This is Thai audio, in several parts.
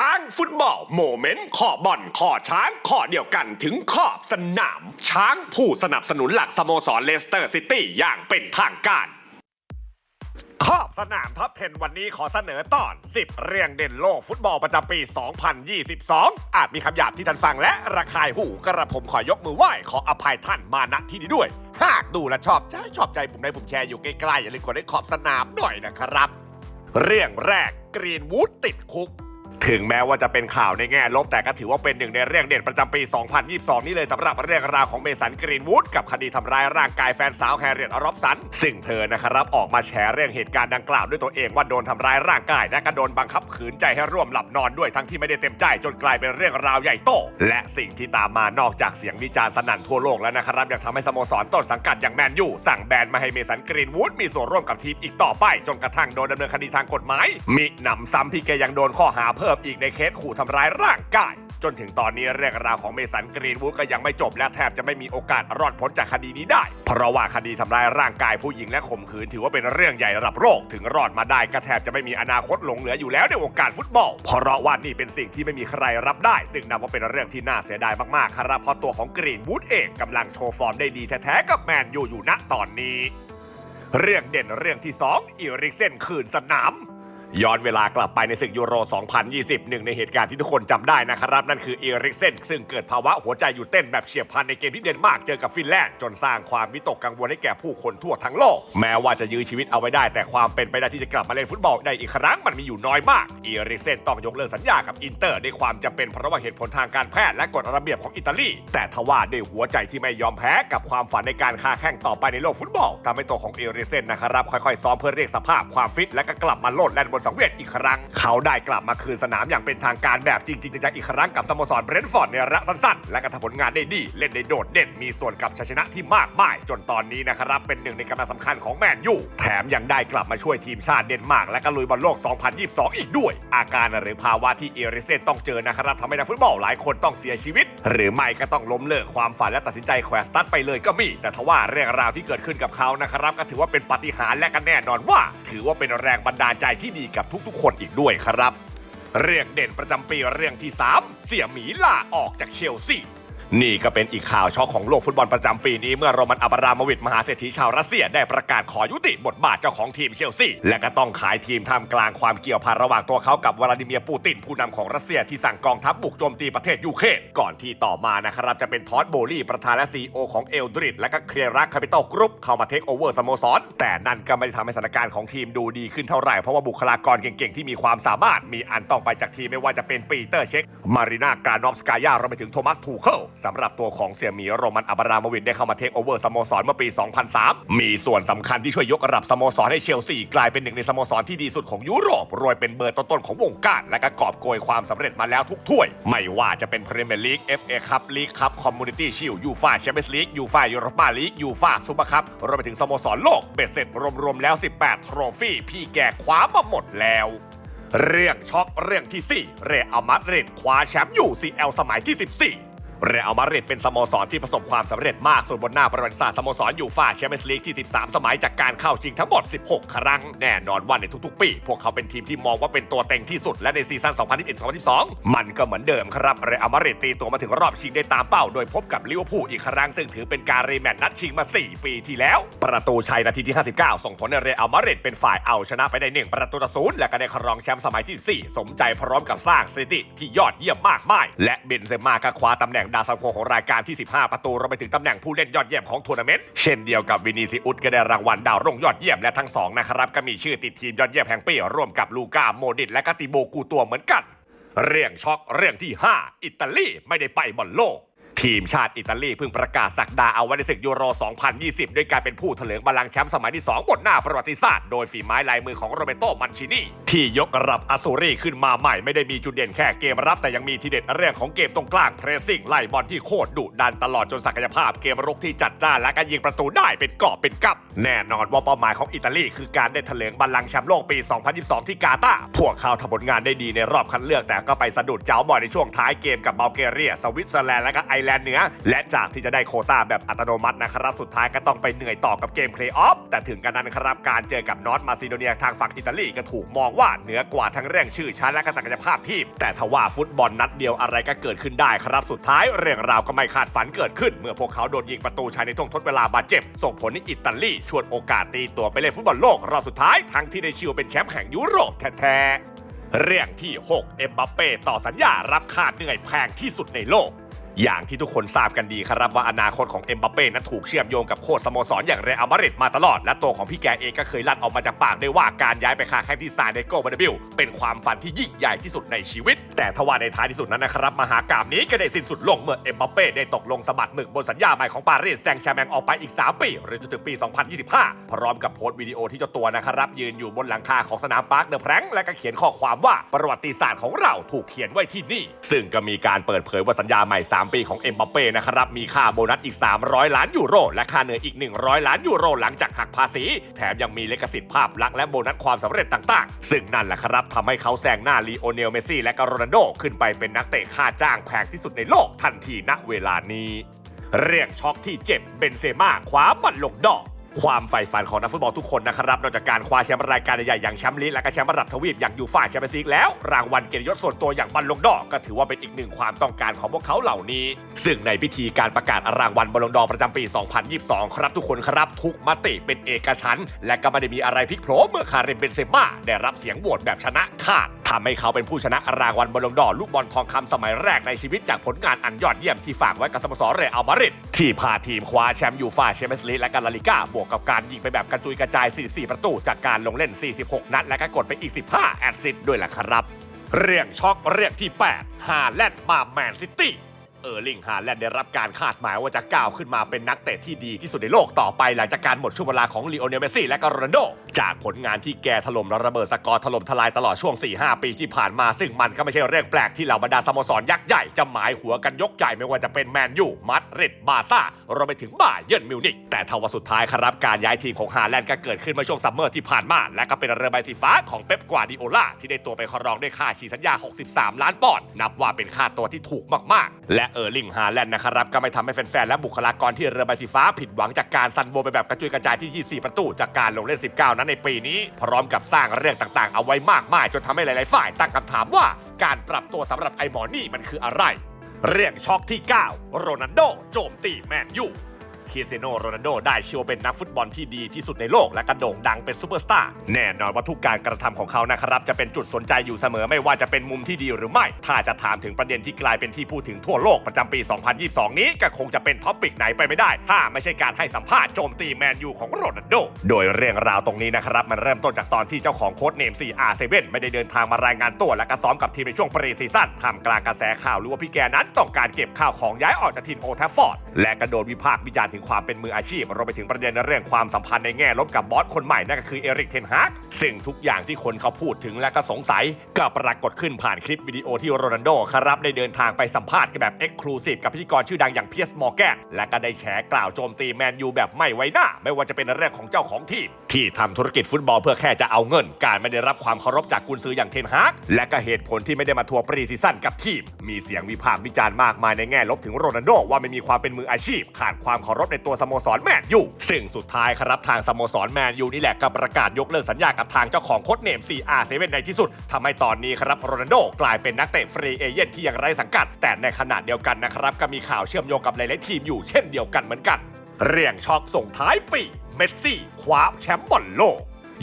ช้างฟุตบอลโมเมนต์ข้อบอลข้อช้างข้อเดียวกันถึงขอบสนาม ช้างผู้สนับสนุนหลักสโมสรเลสเตอร์ซิตี้อย่างเป็นทางการขอบสนามท็อป10วันนี้ขอเสนอตอน 10 เรื่องเด่นโลกฟุตบอลประจำปี 2022 อาจมีคำหยาบที่ท่านฟังและระคายหูกระผมขอยกมือไหว้ขออภัยท่านมาณที่นี้ด้วย หากดูและชอบใจชอบใจผมได้ผมแชร์อยู่ใกล้ๆอย่าลืมกดได้ขอบสนามหน่อยนะครับ เรื่องแรกกรีนวูดติดคุก ถึงแม้ว่าจะเป็นข่าวในแง่ลบแต่ก็ถือว่าเป็นหนึ่งในเรื่องเด่นประจำปี 2022 นี้เลยสำหรับเรื่องราวของเมสันกรีนวูดกับคดีทำร้ายร่างกายแฟนสาวแฮร์เรียตอรอบสัน ซึ่งเธอนะครับออกมาแชร์เรื่องเหตุการณ์ดังกล่าวด้วยตัวเองว่าโดนทำร้ายร่างกาย และก็โดนบังคับขืนใจให้ร่วมหลับนอนด้วยทั้งที่ไม่ได้เต็มใจจนกลายเป็นเรื่องราวใหญ่โต และสิ่งที่ตามมานอกจากเสียงวิจารณ์สนั่นทั่วโลกแล้วนะครับยังทำให้สโมสรต้นสังกัดอย่างแมนยูสั่งแบนไมาให้เมสันกรีนวูดมีส่วนร่วมกับทีมอีกต่อไป จนกระทั่งโดนดำเนินคดีทางกฎหมาย มิหนำซ้ำพี่แกยังโดนข้อหาเพิ่มอีกในเคสขู่ทำร้ายร่างกาย จนถึงตอนนี้เรื่องราวของเมสันกรีนวูดก็ยังไม่จบและแทบจะไม่มีโอกาสรอดพ้นจากคดีนี้ได้ เพราะว่าคดีทำร้ายร่างกายผู้หญิงและข่มขืนถือว่าเป็นเรื่องใหญ่ระดับโลกถึงรอดมาได้ก็แทบจะไม่มีอนาคตหลงเหลืออยู่แล้วในวงการฟุตบอล เพราะว่านี่เป็นสิ่งที่ไม่มีใครรับได้ ซึ่งนับว่าเป็นเรื่องที่น่าเสียดายมากๆครับเพราะตัวของกรีนวูดเองกำลังโชว์ฟอร์มได้ดีแท้ๆกับแมนยูอยู่ณตอนนี้ เรื่องเด่นเรื่องที่ 2 อิริกเซนคืนสนาม ย้อนเวลากลับไปในศึกยูโร 2020 หนึ่งในเหตุการณ์ที่ทุกคนจำได้นะครับ นั่นคือเอริกเซนซึ่งเกิดภาวะหัวใจหยุดเต้นแบบเฉียบพลันในเกมที่เดนมาร์กเจอกับฟินแลนด์จนสร้างความวิตกกังวลให้แก่ผู้คนทั่วทั้งโลก แม้ว่าจะยื้อชีวิตเอาไว้ได้ แต่ความเป็นไปได้ที่จะกลับมาเล่นฟุตบอลได้อีกครั้งมันมีอยู่น้อยมากเอริกเซนต้องยกเลิกสัญญากับอินเตอร์ด้วยความจำเป็นเพราะว่าเหตุผลทางการแพทย์และกฎระเบียบของอิตาลี แต่ทว่าด้วยหัวใจที่ไม่ยอมแพ้กับความฝันในการค้าแข่งต่อไปในโลกฟุตบอลทำให้ตัวของเอริกเซนนะครับค่อยๆซ้อมเพื่อเรียกสภาพความฟิตและก็กลับมาโลดแล่นนสังเวียนอีกครั้ง เขาได้กลับมาคืนสนามอย่างเป็นทางการแบบจริงๆจังๆอีกครั้งกับสโมสรเบรนท์ฟอร์ดในระยะสั้นๆ และก็ทำผลงานได้ดี เล่นได้โดดเด่นมีส่วนกับชัยชนะที่มากมาย จนตอนนี้นะครับเป็นหนึ่งในกำลังสำคัญของแมนยูแถมยังได้กลับมาช่วยทีมชาติเดนมาร์กและก็ลุยบอลโลก 2022 อีกด้วย อาการหรือภาวะที่เอริเซนต้องเจอนะครับทำให้นักฟุตบอลหลายคนต้องเสียชีวิต หรือไม่ก็ต้องล้มเลิกความฝันและตัดสินใจแขวนสตัดไปเลยก็มี แต่ทว่าเรื่องราวที่เกิดขึ้นกับเขานะครับก็ถือว่าเป็นปาฏิหาริย์และก็แน่นอนว่า ถือว่าเป็นแรงบันดาลใจที่ดีกับทุกๆ คนอีกด้วยครับ เรื่องเด่นประจำปีเรื่องที่ 3 เสี่ยหมีลาออกจากเชลซี นี่ก็เป็นอีกข่าวช็อกของโลกฟุตบอลประจำปีนี้เมื่อโรมันอับรามวิทมหาเศรษฐีชาวรัสเซียได้ประกาศขอยุติบทบาทเจ้าของทีมเชลซีและก็ต้องขายทีมท่ามกลางความเกี่ยวพันระหว่างตัวเขากับวลาดิเมียร์ปูตินผู้นำของรัสเซียที่สั่งกองทัพบุกโจมตีประเทศยูเครนก่อนที่ต่อมานะครับจะเป็นทอดโบลี่ประธานและซีอของเอลดริดและก็เคลียรักคาปิตอลกรุ๊ปเข้ามาเทคโอเวอร์สโมสรแต่นั่นก็ไม่ได้ทำให้สถานการณ์ของทีมดูดีขึ้นเท่าไหร่เพราะว่าบุคลากรเก่งๆที่มีความสามารถมีอันต้องไปจากทีมไม่ว่าจะเป็นปีเตอร์เช็คมารีนากานอฟสกายารวมไปถึงโทมัสทูเคิลสำหรับตัวของเสี่ยหมีโรมันอับรามวินได้เข้ามาเทคโอเวอร์สโมสรเมื่อปี 2003 มีส่วนสำคัญที่ช่วยยกระดับสโมสรให้เชลซีกลายเป็นหนึ่งในสโมสรที่ดีสุดของยุโรปรวยเป็นเบอร์ต้นๆของวงการและก็กอบโกยความสำเร็จมาแล้วทุกถ้วย ไม่ว่าจะเป็นพรีเมียร์ลีก FA คัพลีกคัพคอมมูนิตี้ชิลยูฟาแชมเปี้ยนส์ลีกยูฟายูโรปาลีกยูฟาซูเปอร์คัพรวมไปถึงสโมสรโลกเบ็ดเสร็จรวมๆแล้ว 18 โทรฟี่พี่แกคว้ามาหมดแล้วเรื่องช็อกเรื่องที่ 4 เรอัลมาดริดคว้าแชมป์ UCL สมัยที่ 14 เรอัลมาดริดเป็นสโมสรที่ประสบความสำเร็จมากสุดบนหน้าประวัติศาสตร์สโมสรยูฟ่าแชมเปี้ยนส์ลีกที่ 13 สมัยจากการเข้าชิงทั้งหมด 16 ครั้ง แน่นอนว่าในทุกๆ ปี พวกเขาเป็นทีมที่มองว่าเป็นตัวเต็งที่สุดและในซีซั่น 2021-2022มันก็เหมือนเดิมครับเรอัลมาดริดตีตัวมาถึงรอบชิงได้ตามเป้า โดยพบกับลิเวอร์พูลอีกครั้งซึ่งถือเป็นการรีแมตช์นัดชิงมา 4 ปีที่แล้ว ประตูชัยนาทีที่ 59 ส่งผลให้เรอัลมาดริดเป็นฝ่ายเอาชนะไปได้หนึ่งประตูต่อศูนย์และก็ได้ครองแชมป์สมัยที่ 4 สมใจพร้อมกับสร้างสถิติที่ยอดเยี่ยมมากมายและเบนเซม่าก็คว้าตำแหน่งดาวซันโวของรายการที่ 15 ประตูรวมไปถึงตำแหน่งผู้เล่นยอดเยี่ยมของทัวร์นาเมนต์เช่นเดียวกับวินิซิอุสก็ได้รางวัลดาวรุ่งยอดเยี่ยมและทั้งสองนะครับก็มีชื่อติดทีมยอดเยี่ยมแห่งปีร่วมกับลูก้าโมดิตและกติโบกูตัวเหมือนกัน เรื่องช็อกเรื่องที่ 5 อิตาลีไม่ได้ไปบอลโลก ทีมชาติอิตาลีเพิ่งประกาศสักดาเอาไว้ในศึกยูโร 2020 ด้วยการเป็นผู้เถลิงบัลลังแชมป์สมัยที่ 2 บนหน้าประวัติศาสตร์ โดยฝีไม้ลายมือของโรเบโตมันชินีที่ยกระดับอาซูรีขึ้นมาใหม่ไม่ได้มีจุดเด่นแค่เกมรับ แต่ยังมีทีเด็ดเรื่องของเกมตรงกลางเพรสซิ่งไล่บอลที่โคตรดุดันตลอดจนศักยภาพเกมรุกที่จัดจ้านและก็ยิงประตูได้เป็นกอบเป็นกับแน่นอนว่าเป้าหมายของอิตาลีคือการได้เถลิงบัลลังแชมป์โลกปี 2022 ที่กาตาร์พวกเขาทำผลงานได้ดีในรอบคัดเลือกแต่ก็ไปสะดุดเจ้าบอลในช่วงท้ายเกมกับบัลแกเรีย สวิตเซอร์แลนด์และก็ไอแลนด์เหนือ และจากที่จะได้โคต้าแบบอัตโนมัตินะครับ สุดท้ายก็ต้องไปเหนื่อยต่อกับเกมเพลย์ออฟแต่ถึงกันนั้นครับการเจอกับนอตมาซิโดเนียทางฝั่งอิตาลีก็ถูกมองว่าเหนือกว่าทั้งเรื่องชื่อชั้นและก็ศักยภาพทีม แต่ทว่าฟุตบอลนัดเดียวอะไรก็เกิดขึ้นได้ครับสุดท้ายเรื่องราวก็ไม่คาดฝันเกิดขึ้น เมื่อพวกเขาโดนยิงประตูชัยในช่วงทดเวลาบาดเจ็บ ส่งผลให้อิตาลีชวนโอกาสตีตัวไปเล่นฟุตบอลโลกรอบสุดท้ายทั้งที่ได้ชิวเป็นแชมป์แห่งยุโรปแท้ๆเรื่องที่ 6 เอ็มบัปเป้ต่อสัญญารับค่าเหนื่อยแพงที่สุดในโลก อย่างที่ทุกคนทราบกันดีครับว่าอนาคตของเอ็มบัปเป้นั้นถูกเชื่อมโยงกับโค้ชสโมสรอย่างเรอัลมาดริดมาตลอด และตัวของพี่แกเองก็เคยลั่นออกมาจากปากได้ว่าการย้ายไปค้าแข้งที่ซานเดโกบาร์บิลเป็นความฝันที่ยิ่งใหญ่ที่สุดในชีวิต แต่ทว่าในท้ายที่สุดนั้นนะครับมหากราบนี้ก็ได้สิ้นสุดลงเมื่อเอ็มบัปเป้ได้ตกลงสะบัดหมึกบนสัญญาใหม่ของปารีสแซงต์แชร์แมงออกไปอีก 3 ปี หรือจนถึงปี 2025 พร้อมกับโพสต์วิดีโอที่เจ้าตัวนะครับยืนอยู่บนหลังคาของสนามปาร์คเดอะแพรงและก็เขียนข้อความว่าประวัติศาสตร์ของเราถูกเขียนไว้ที่นี่ ซึ่งก็มีการเปิดเผยว่าสัญญาใหม่3ปีของเอ็มบัปเป้นะครับ มีค่าโบนัสอีก 300 ล้านยูโร และค่าเหนื่อยอีก 100 ล้านยูโรหลังจากหักภาษี แถมยังมีเลกสิทธิ์ภาพลักษณ์และโบนัสความสำเร็จต่างๆ ซึ่งนั่นแหละครับทำให้เขาแซงหน้าลีโอเนลเมสซี่และก็โรนัลโดขึ้นไปเป็นนักเตะค่าจ้างแพงที่สุดในโลกทันทีณเวลานี้ เรียกช็อกที่เจ็บเบนเซม่าคว้าบัลลงดอก ความใฝ่ฝันของนักฟุตบอลทุกคนนะครับนอกจากการคว้าแชมป์รายการใหญ่ๆอย่างแชมป์ลีกและก็แชมป์ระดับทวีปอย่างยูฟ่าแชมเปี้ยนส์ลีกแล้ว รางวัลเกียรติยศส่วนตัวอย่างบัลลงดอร์ก็ถือว่าเป็นอีกหนึ่งความต้องการของพวกเขาเหล่านี้ ซึ่งในพิธีการประกาศรางวัลบัลลงดอร์ประจำปี 2022 ครับทุกคนครับทุกมติเป็นเอกฉันท์และก็ไม่ได้มีอะไรพลิกโผลเมื่อคาริมเบนเซม่าได้รับเสียงโหวตแบบชนะขาดทำให้เขาเป็นผู้ชนะรางวัลบอลลงดอร์ลูกบอลทองคำสมัยแรกในชีวิตจากผลงานอันยอดเยี่ยมที่ฝากไว้กับสโมสรเรอัลมาดริดที่พาทีมคว้าแชมป์ยูฟ่าแชมเปี้ยนส์ลีกและกาลาลิก้าบวกกับการยิงไปแบบกระจุยกระจาย 44 ประตู จากการลงเล่น 46 นัด และก็กดไปอีก 15 แอดซิสต์ด้วยล่ะครับ เรื่องช็อกเรื่องที่8ฮาแลนด์มาแมนซิตี้ ออร์ลิงฮาแลนด์ได้รับการคาดหมายว่าจะก้าวขึ้นมาเป็นนักเตะที่ดีที่สุดในโลกต่อไปหลังจากการหมดช่วงเวลาของลีโอเนลเมสซี่และก็โรนัลโด จากผลงานที่แกถล่มและระเบิดสกอร์ถล่มทลายตลอดช่วง 4-5 ปีที่ผ่านมา ซึ่งมันก็ไม่ใช่เรื่องแปลกที่เหล่าบรรดาสโมสรยักษ์ใหญ่จะหมายหัวกันยกใหญ่ไม่ว่าจะเป็นแมนยูมัดริดบาร์ซ่ารวมไปถึงบาเยิร์นมิวนิกแต่ทว่าสุดท้ายครับการย้ายทีมของฮาแลนด์ก็เกิดขึ้นเมื่อช่วงซัมเมอร์ที่ผ่านมาและก็เป็นเรือใบสีฟ้าของเป๊ปกวาดิโอลาที่ได้ตัวไปครองด้วยค่าฉีสัญญา 63 ล้านปอนด์นับว่าเป็นค่าตัวที่ถูกมากๆ และเออร์ลิงฮาแลนด์นะครับก็ไม่ทำให้แฟนๆและบุคลากรที่เรือใบสีฟ้าผิดหวังจากการซันโบไปแบบกระจุยกระจายที่ 24 ประตูจากการลงเล่น 19 นั้นในปีนี้ พร้อมกับสร้างเรื่องต่างๆ เอาไว้มากมายจนทำให้หลายๆฝ่ายตั้งคำถามว่าการปรับตัวสำหรับไอหมอนี่มันคืออะไร เรื่องช็อกที่ 9 โรนัลโดโจมตีแมนยู คริสเตียโนโรนัลโดได้เชื่อว่าเป็นนักฟุตบอลที่ดีที่สุดในโลกและกระโด่งดังเป็นซูเปอร์สตาร์แน่นอนว่าทุกการกระทำของเขานะครับ จะเป็นจุดสนใจอยู่เสมอไม่ว่าจะเป็นมุมที่ดีหรือไม่ ถ้าจะถามถึงประเด็นที่กลายเป็นที่พูดถึงทั่วโลกประจำปี 2022 นี้ก็คงจะเป็นท็อปิกไหนไปไม่ได้ ถ้าไม่ใช่การให้สัมภาษณ์โจมตีแมนยูของโรนัลโด โดยเรื่องราวตรงนี้นะครับมันเริ่มต้นจากตอนที่เจ้าของโค้ดเนม 4R7 ไม่ได้เดินทางมารายงานตัวและก็ซ้อมกับทีมในช่วงปรีซีซั่นท่ามกลางกระแสข่าวหรือว่าพี่แกนั้นต้องการเก็บข้าวของย้ายออกจากทีมโอทัฟฟอร์ดและกระโดดวิพากษ์วิจารณ์ถึงความเป็นมืออาชีพรวมไปถึงประเด็นเรื่องความสัมพันธ์ในแง่ลบกับบอสคนใหม่นั่นก็คือเอริกเทนฮากซึ่งทุกอย่างที่คนเขาพูดถึงและก็สงสัยก็ปรากฏขึ้นผ่านคลิปวิดีโอที่โรนัลโดครับได้เดินทางไปสัมภาษณ์กันแบบเอ็กซ์คลูซีฟกับพิธีกรชื่อดังอย่างเพียสมอร์แกนและก็ได้แฉกล่าวโจมตีแมนยูแบบไม่ไว้หน้า ไม่ว่าจะเป็นเรื่องของเจ้าของทีม ที่ทำธุรกิจฟุตบอลเพื่อแค่จะเอาเงิน การไม่ได้รับความเคารพจากกุนซืออย่างเทนฮากและก็เหตุผลที่ไม่ได้มาทัวร์ปรีซีซั่นกับทีม มีเสียงวิพากษ์วิจารณ์มากมายในแง่ลบถึงโรนัลโดว่าไม่มีความเป็นมืออาชีพ ขาดความเคารพในตัวสโมสรแมนยูซึ่งสุดท้ายครับทางสโมสรแมนยูนี่แหละก็ประกาศยกเลิกสัญญากับทางเจ้าของโค้ดเนม 4R7 ในที่สุดทำให้ตอนนี้ครับโรนัลโดกลายเป็นนักเตะฟรีเอเย่นที่ยังไร้สังกัด แต่ในขณะเดียวกันนะครับก็มีข่าวเชื่อมโยงกับหลายๆทีมอยู่เช่นเดียวกันเหมือนกัน เรื่องช็อกส่งท้ายปี เมสซี่คว้าแชมป์บอลโลก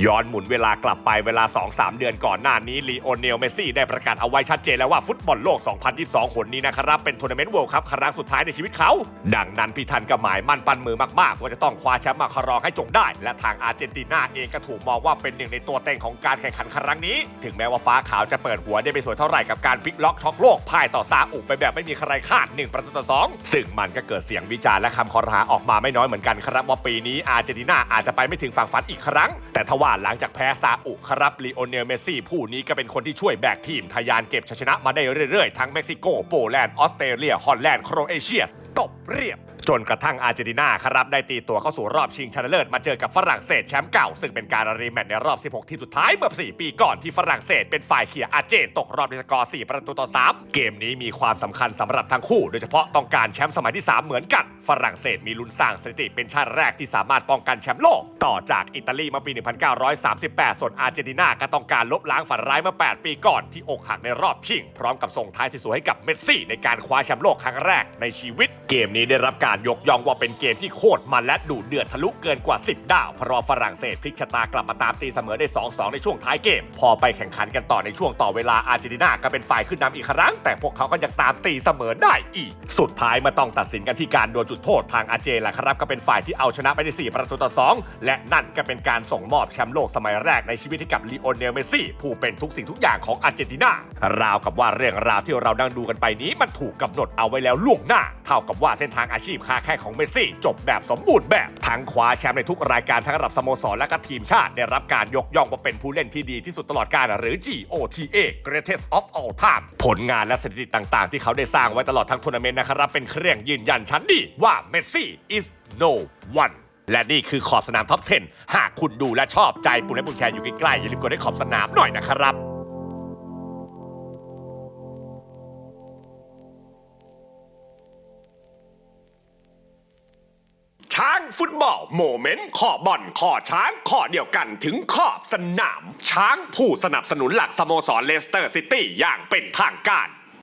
ย้อนหมุนเวลากลับไปเวลา 2-3 เดือนก่อนหน้านี้ลีโอเนลเมสซี่ได้ประกาศเอาไว้ชัดเจนแล้วว่าฟุตบอลโลก 2022คนนี้นะครับ เป็นทัวร์นาเมนต์เวิลด์คัพครั้งสุดท้ายในชีวิตเขา ดังนั้นพี่ทันก็หมายมั่นปั้นมือมากๆ ว่าจะต้องคว้าแชมป์มาครองให้จงได้ และทางอาร์เจนตินาเองก็ถูกมองว่าเป็นหนึ่งในตัวเต็งของการแข่งขันครั้งนี้ ถึงแม้ว่าฟ้าขาวจะเปิดหัวได้ไม่สวยเท่าไหร่กับการพลิกล็อกช็อกโลกพ่ายต่อซาอุไปแบบไม่มีใครคาด1ประตูต่อสองซึ่งมันก็เกิดเสียงวิจารณ์และคำคอรหาออกมาไม่น้อยเหมือนกันครับว่าปีนี้อาร์เจนตินาอาจจะไปไม่ถึงฝั่งฝันอีกครั้งแต่ทว่าหลังจากแพ้ซาอุครับลีโอเนลเมสซี่ผู้นี้ก็เป็นคนที่ช่วยแบกทีมทะยานเก็บชัยชนะมาได้เรื่อยๆ ทั้งเม็กซิโกโปแลนด์ออสเตรเลียฮอลแลนด์โครเอเชีย ตบเรียบ จนกระทั่งอาร์เจนตินาครับได้ตีตัวเข้าสู่รอบชิงชนะเลิศมาเจอกับฝรั่งเศสแชมป์เก่า ซึ่งเป็นการรีแมตช์ในรอบ 16 ทีมสุดท้ายเมื่อ 4 ปีก่อนที่ฝรั่งเศสเป็นฝ่ายเคลียอาร์เจนตกรอบในสกอร์ 4 ประตูต่อ 3 เกมนี้มีความสำคัญสำหรับทั้งคู่ โดยเฉพาะต้องการแชมป์สมัยที่ 3 เหมือนกันฝรั่งเศสมีลุ้นสร้างสถิติเป็นชาติแรกที่สามารถป้องกันแชมป์โลก ต่อจากอิตาลีเมื่อปี 1938 ส่วนอาร์เจนตินาก็ต้องการลบล้างฝันร้ายเมื่อ8ปีก่อนที่อกหักในรอบชิงพร้อมกับส่งท้ายสวยๆให้กับเมสซี่ในการคว้าแชมป์โลกครั้งแรกในชีวิต เกมนี้ได้รับการยกย่องว่าเป็นเกมที่โคตรมันและดุเดือดทะลุเกินกว่า 10ดาวเพราะฝรั่งเศสพลิกชะตากลับมาตามตีเสมอได้ 2-2 ในช่วงท้ายเกม พอไปแข่งขันกันต่อในช่วงต่อเวลาอาร์เจนตินาก็เป็นฝ่ายขึ้นนำอีกครั้ง แต่พวกเขาก็ยังตามตีเสมอได้อีก สุดท้ายมาต้องตัดสินกันที่การดวลจุดโทษทางอาร์เจนแหละครับก็เป็นฝ่ายที่เอาชนะไปได้4ประตูต่อ 2 และนั่นก็เป็นการส่งมอบแชมป์โลกสมัยแรกในชีวิตให้กับลีโอเนลเมสซี่ผู้เป็นทุกสิ่งทุกอย่างของอาร์เจนตินาราวกับว่าเรื่องราวที่เราดังดูกันไปนี้มันถูกกำหนดเอาไว้แล้วล่วงหน้า เท่ากับว่าเส้นทางอาชีพค้าแข่งของเมสซี่ จบแบบสมบูรณ์แบบ ทั้งคว้าแชมป์ในทุกรายการทั้งระดับสโมสรและก็ทีมชาติ ได้รับการยกย่องว่าเป็นผู้เล่นที่ดีที่สุดตลอดกาลหรือ GOTA Greatest of All Time ผลงานและสถิติต่างๆ ที่เขาได้สร้างไว้ตลอดทั้งทัวร์นาเมนต์นะครับเป็นเครื่องยืนยันชั้นดีว่าเมสซี่ is no one และนี่คือขอบสนามท็อป 10 หากคุณดูและชอบใจปุ่มและปุ่มแชร์อยู่ใกล้ๆอย่าลืมกดให้ขอบสนามหน่อยนะครับ ฟุตบอลโมเมนต์ขอบอลขอช้างขอเดียวกันถึงขอบสนาม ช้างผู้สนับสนุนหลักสโมสรเลสเตอร์ซิตี้อย่างเป็นทางการ